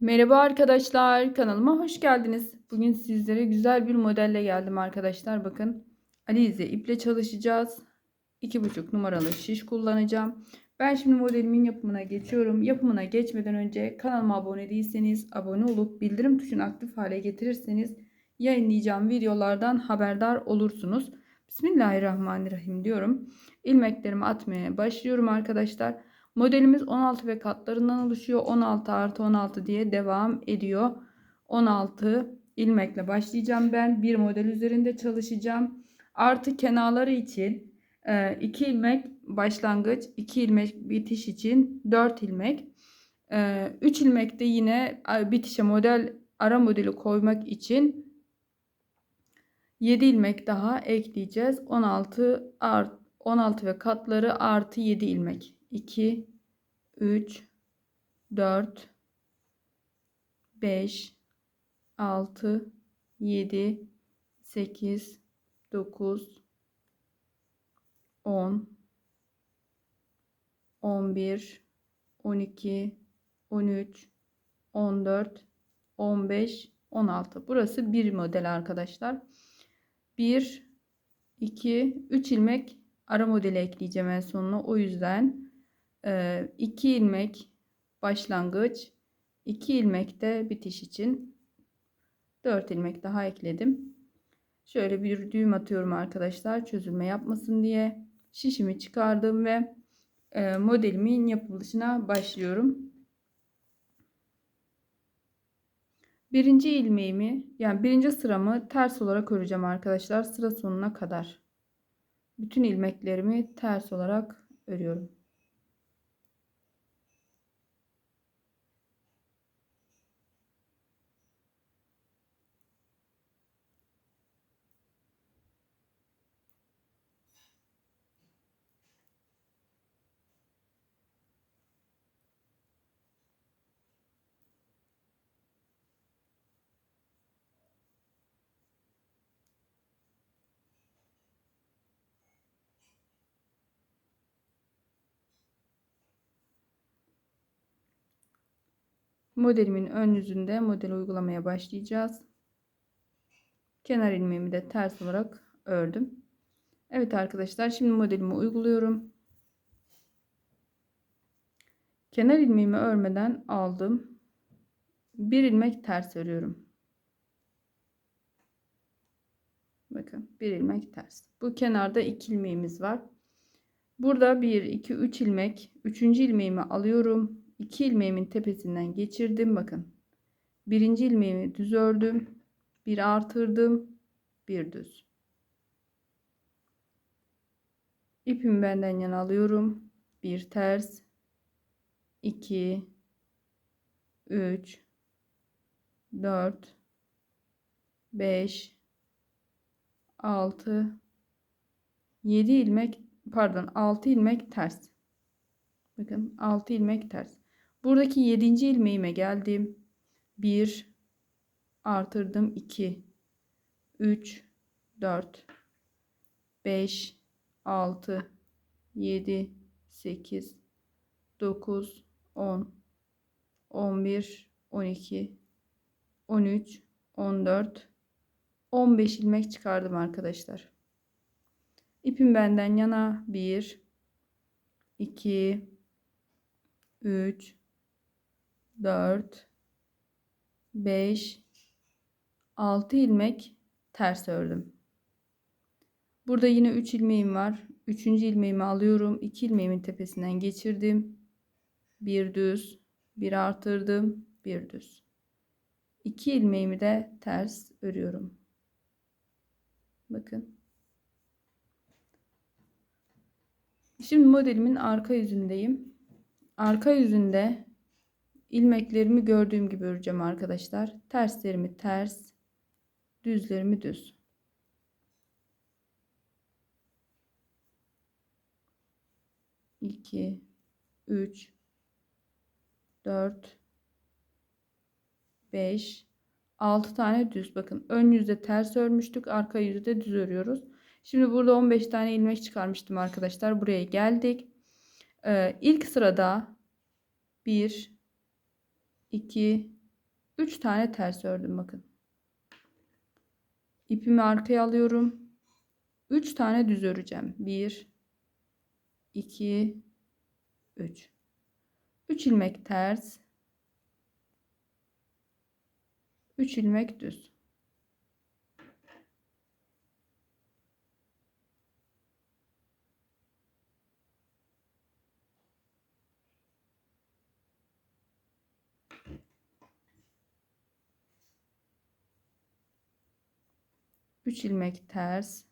Merhaba arkadaşlar, kanalıma hoş geldiniz. Bugün sizlere güzel bir modelle geldim arkadaşlar. Bakın Alize iple çalışacağız. 2,5 numaralı şiş kullanacağım. Ben şimdi modelimin yapımına geçiyorum. Yapımına geçmeden önce kanalıma abone değilseniz abone olup bildirim tuşunu aktif hale getirirseniz yayınlayacağım videolardan haberdar olursunuz. Bismillahirrahmanirrahim diyorum. İlmeklerimi atmaya başlıyorum arkadaşlar. Modelimiz 16 ve katlarından oluşuyor. 16 artı 16 diye devam ediyor. 16 ilmekle başlayacağım ben. Bir model üzerinde çalışacağım. Artı kenarları için 2 e, ilmek başlangıç, 2 ilmek bitiş için 4 ilmek. 3 e, ilmek de yine bitişe model ara modeli koymak için 7 ilmek daha ekleyeceğiz. 16 art 16 ve katları artı 7 ilmek. 2 3 4 5 6 7 8 9 10 11 12 13 14 15 16 burası bir model arkadaşlar. 1 2 3 ilmek ara modeli ekleyeceğim en sonuna. O yüzden 2 ilmek başlangıç 2 ilmek de bitiş için 4 ilmek daha ekledim. Şöyle bir düğüm atıyorum arkadaşlar çözülme yapmasın diye. Şişimi çıkardım ve modelimin yapılışına başlıyorum. Birinci ilmeğimi yani birinci sıramı ters olarak öreceğim arkadaşlar sıra sonuna kadar. Bütün ilmeklerimi ters olarak örüyorum. Modelimin ön yüzünde model uygulamaya başlayacağız. Kenar ilmeğimi de ters olarak ördüm. Evet arkadaşlar şimdi modelimi uyguluyorum. Kenar ilmeğimi örmeden aldım. Bir ilmek ters örüyorum. Bakın bir ilmek ters. Bu kenarda iki ilmeğimiz var. Burada 1 2 3 ilmek. Üçüncü ilmeğimi alıyorum. 2 ilmeğimin tepesinden geçirdim. Bakın. Birinci ilmeğimi düz ördüm. Bir artırdım. Bir düz. İpimi benden yana alıyorum. Bir ters. 2 3 4 5 6 7 ilmek pardon 6 ilmek ters. Bakın 6 ilmek ters. Buradaki 7. ilmeğime geldim. 1 artırdım 2 3 4 5 6 7 8 9 10 11 12 13 14 15 ilmek çıkardım arkadaşlar. İpim benden yana 1 2 3 4 5 6 ilmek ters ördüm. Burada yine 3 ilmeğim var. 3. ilmeğimi alıyorum. 2 ilmeğimin tepesinden geçirdim. Bir düz, bir artırdım, bir düz. 2 ilmeğimi de ters örüyorum. Bakın. Şimdi modelimin arka yüzündeyim. Arka yüzünde ilmeklerimi gördüğüm gibi öreceğim arkadaşlar. Terslerimi ters, düzlerimi düz. İki, üç, dört, beş, altı tane düz. Bakın ön yüzde ters örmüştük. Arka yüzde düz örüyoruz. Şimdi burada 15 tane ilmek çıkarmıştım arkadaşlar. Buraya geldik. Ee, ilk sırada 1, 2, 3 tane ters ördüm bakın. İpimi arkaya alıyorum. 3 tane düz öreceğim. 1 2 3 3 ilmek ters 3 ilmek düz. Üç ilmek ters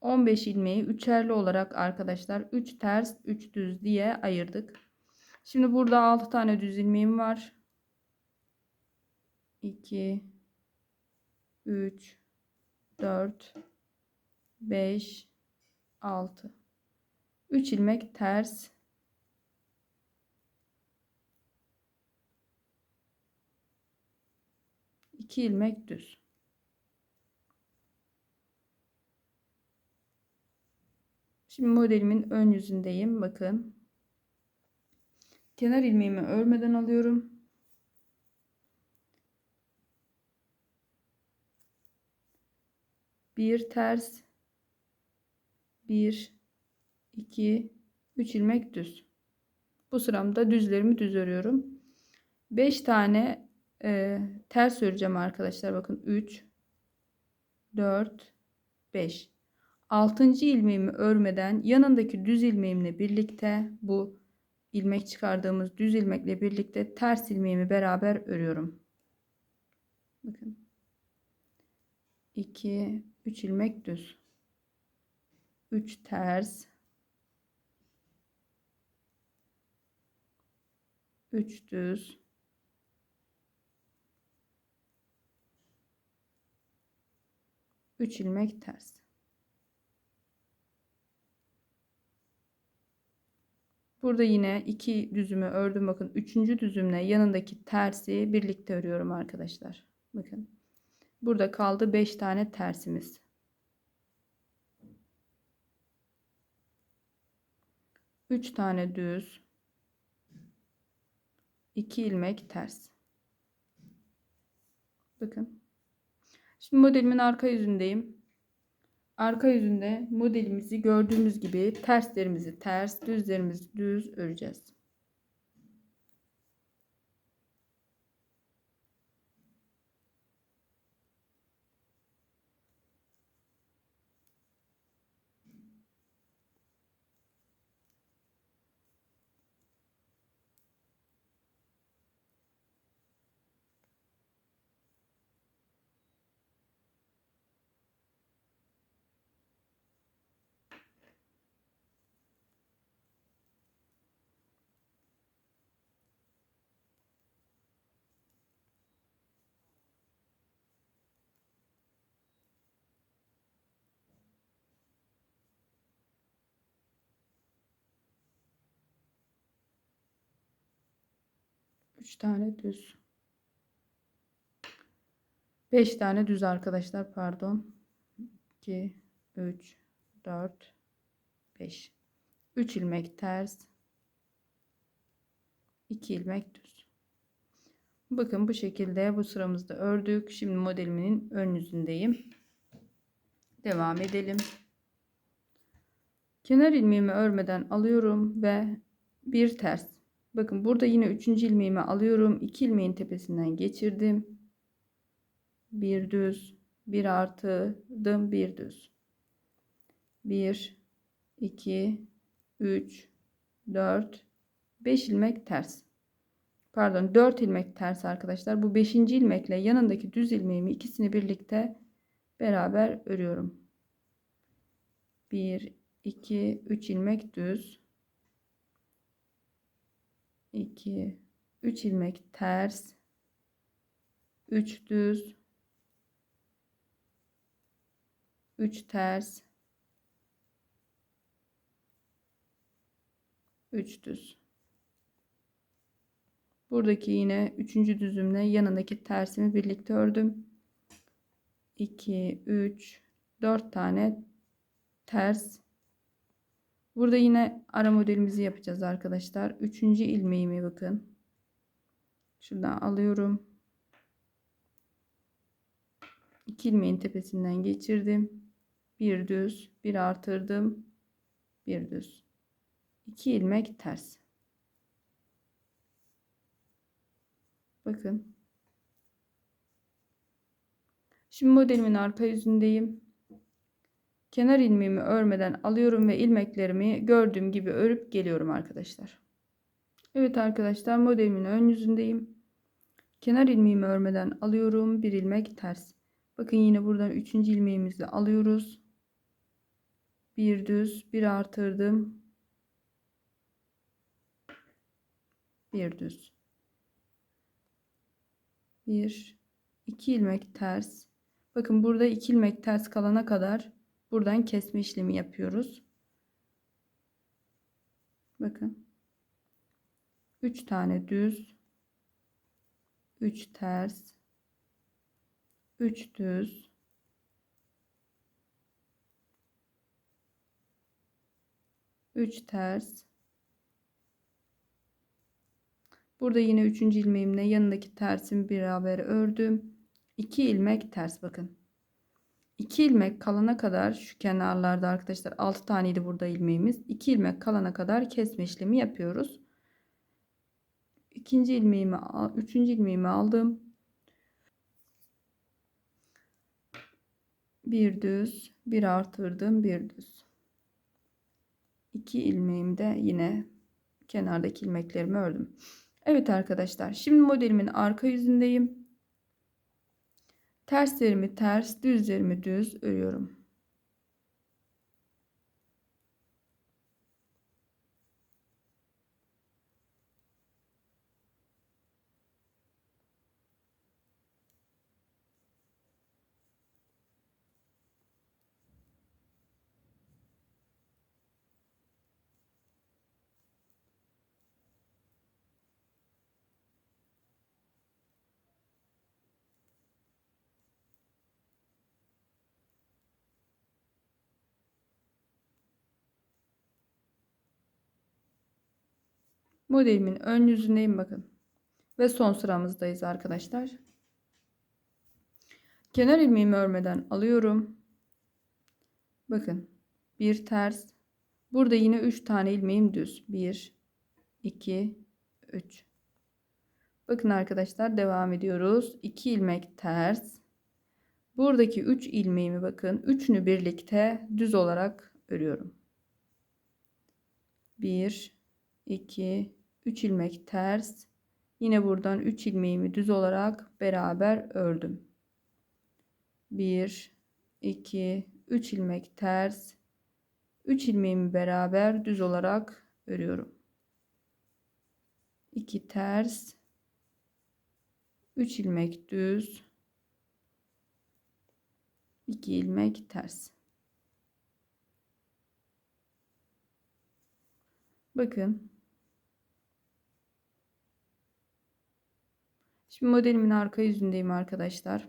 15 ilmeği üçerli olarak arkadaşlar 3 ters 3 düz diye ayırdık. Şimdi burada 6 tane düz ilmeğim var. 2 3 4 5 6 3 ilmek ters iki ilmek düz. Şimdi modelimin ön yüzündeyim. Bakın. Kenar ilmeğimi örmeden alıyorum. Bir ters. Bir, iki, üç ilmek düz. Bu sıramda düzlerimi düz örüyorum. Beş tane e, ters öreceğim arkadaşlar. Bakın üç, dört, beş. 6. ilmeğimi örmeden yanındaki düz ilmeğimle birlikte bu ilmek çıkardığımız düz ilmekle birlikte ters ilmeğimi beraber örüyorum. Bakın. 2 3 ilmek düz. 3 ters. 3 düz. 3 ilmek ters. Burada yine iki düzümü ördüm. Bakın üçüncü düzümle yanındaki tersi birlikte örüyorum arkadaşlar. Bakın. Burada kaldı 5 tane tersimiz. Üç tane düz. iki ilmek ters. Bakın. Şimdi modelimin arka yüzündeyim. Arka yüzünde modelimizi gördüğümüz gibi terslerimizi ters, düzlerimizi düz öreceğiz. Üç tane düz. Beş tane düz arkadaşlar pardon. 2 3 4 5 3 ilmek ters 2 ilmek düz. Bakın bu şekilde bu sıramızda ördük. Şimdi modelimin ön yüzündeyim. Devam edelim. Kenar ilmeğimi örmeden alıyorum ve bir ters. Bakın burada yine üçüncü ilmeğimi alıyorum. 2 ilmeğin tepesinden geçirdim. Bir düz, bir artıdım, bir düz. 1 2 3 4 5 ilmek ters. Pardon 4 ilmek ters arkadaşlar. Bu 5. ilmekle yanındaki düz ilmeğimi ikisini birlikte beraber örüyorum. 1 2 3 ilmek düz. 2 3 ilmek ters. 3 düz. 3 ters. 3 düz. Buradaki yine üçüncü düzümle yanındaki tersimi birlikte ördüm. 2 3 4 tane ters Burada yine ara modelimizi yapacağız arkadaşlar. Üçüncü ilmeğimi bakın. Şuradan alıyorum. İki ilmeğin tepesinden geçirdim. Bir düz, bir artırdım. Bir düz. İki ilmek ters. Bakın. Şimdi modelimin arka yüzündeyim. Kenar ilmeğimi örmeden alıyorum ve ilmeklerimi gördüğüm gibi örüp geliyorum arkadaşlar. Evet arkadaşlar modelimin ön yüzündeyim. Kenar ilmeğimi örmeden alıyorum. Bir ilmek ters. Bakın yine buradan üçüncü ilmeğimizi alıyoruz. Bir düz, bir artırdım. Bir düz. Bir, iki ilmek ters. Bakın burada iki ilmek ters kalana kadar buradan kesme işlemi yapıyoruz. Bakın. Üç tane düz. Üç ters. 3 düz 3 ters burada yine üçüncü ilmeğimle yanındaki tersimi beraber ördüm 2 ilmek ters bakın 2 ilmek kalana kadar şu kenarlarda arkadaşlar 6 taneydi burada ilmeğimiz. 2 ilmek kalana kadar kesme işlemi yapıyoruz. İkinci ilmeğimi üçüncü ilmeğimi aldım. Bir düz bir artırdım bir düz. İki ilmeğimde yine kenardaki ilmeklerimi ördüm. Evet arkadaşlar şimdi modelimin arka yüzündeyim terslerimi ters düzlerimi düz örüyorum Modelimin ön yüzündeyim bakın. Ve son sıramızdayız arkadaşlar. Kenar ilmeğimi örmeden alıyorum. Bakın. Bir ters. Burada yine 3 tane ilmeğim düz. 1 2 3 Bakın arkadaşlar devam ediyoruz. 2 ilmek ters. Buradaki 3 ilmeğimi bakın. Üçünü birlikte düz olarak örüyorum. 1 2 3 ilmek ters. Yine buradan 3 ilmeğimi düz olarak beraber ördüm. 1 2 3 ilmek ters. 3 ilmeğimi beraber düz olarak örüyorum. 2 ters. 3 ilmek düz. 2 ilmek ters. Bakın Şimdi modelimin arka yüzündeyim arkadaşlar.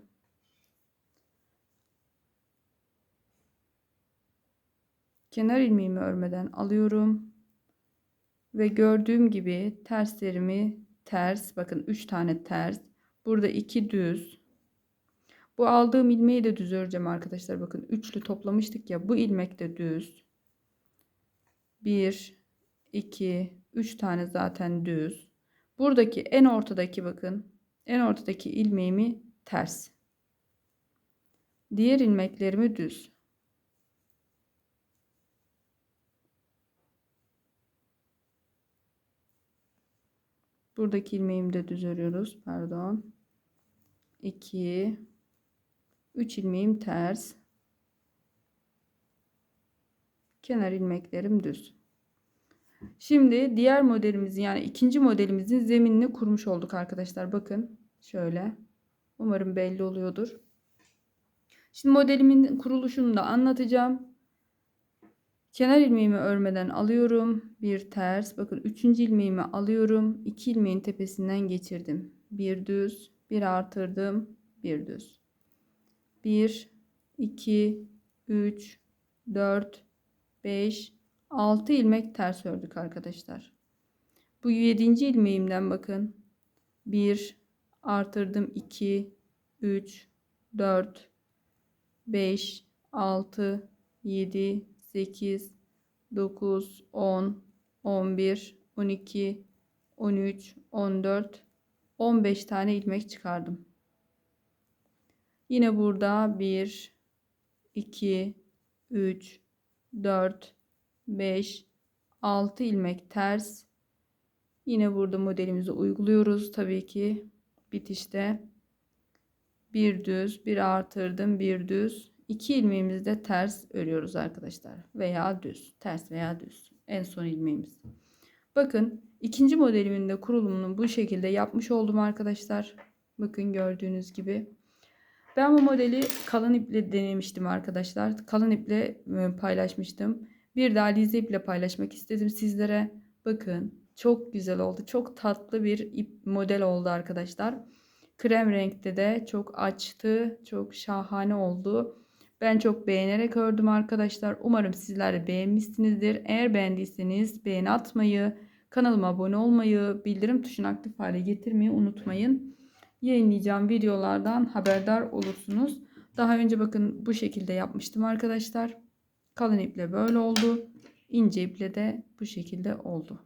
Kenar ilmeğimi örmeden alıyorum. Ve gördüğüm gibi terslerimi ters bakın 3 tane ters. Burada 2 düz. Bu aldığım ilmeği de düz öreceğim arkadaşlar. Bakın üçlü toplamıştık ya. Bu ilmek de düz. 1 2 3 tane zaten düz. Buradaki en ortadaki bakın en ortadaki ilmeğimi ters. Diğer ilmeklerimi düz. Buradaki ilmeğimi de düz örüyoruz. Pardon. 2 3 ilmeğim ters. Kenar ilmeklerim düz. Şimdi diğer modelimizin yani ikinci modelimizin zeminini kurmuş olduk arkadaşlar. Bakın şöyle. Umarım belli oluyordur. Şimdi modelimin kuruluşunu da anlatacağım. Kenar ilmeğimi örmeden alıyorum. Bir ters. Bakın üçüncü ilmeğimi alıyorum. iki ilmeğin tepesinden geçirdim. Bir düz. Bir artırdım. Bir düz. Bir, iki, üç, dört, beş, 6 ilmek ters ördük arkadaşlar. Bu 7. ilmeğimden bakın. 1 artırdım 2 3 4 5 6 7 8 9 10 11 12 13 14 15 tane ilmek çıkardım. Yine burada 1 2 3 4 5 6 ilmek ters. Yine burada modelimizi uyguluyoruz tabii ki bitişte. Bir düz, bir artırdım, bir düz. İki ilmeğimizi de ters örüyoruz arkadaşlar. Veya düz, ters veya düz. En son ilmeğimiz. Bakın ikinci modelimin de kurulumunu bu şekilde yapmış oldum arkadaşlar. Bakın gördüğünüz gibi. Ben bu modeli kalın iple denemiştim arkadaşlar. Kalın iple e, paylaşmıştım. Bir de alize iple paylaşmak istedim sizlere. Bakın çok güzel oldu. Çok tatlı bir ip model oldu arkadaşlar. Krem renkte de çok açtı. Çok şahane oldu. Ben çok beğenerek ördüm arkadaşlar. Umarım sizler de beğenmişsinizdir. Eğer beğendiyseniz beğeni atmayı, kanalıma abone olmayı, bildirim tuşunu aktif hale getirmeyi unutmayın. Yayınlayacağım videolardan haberdar olursunuz. Daha önce bakın bu şekilde yapmıştım arkadaşlar. Kalın iple böyle oldu. İnce iple de bu şekilde oldu.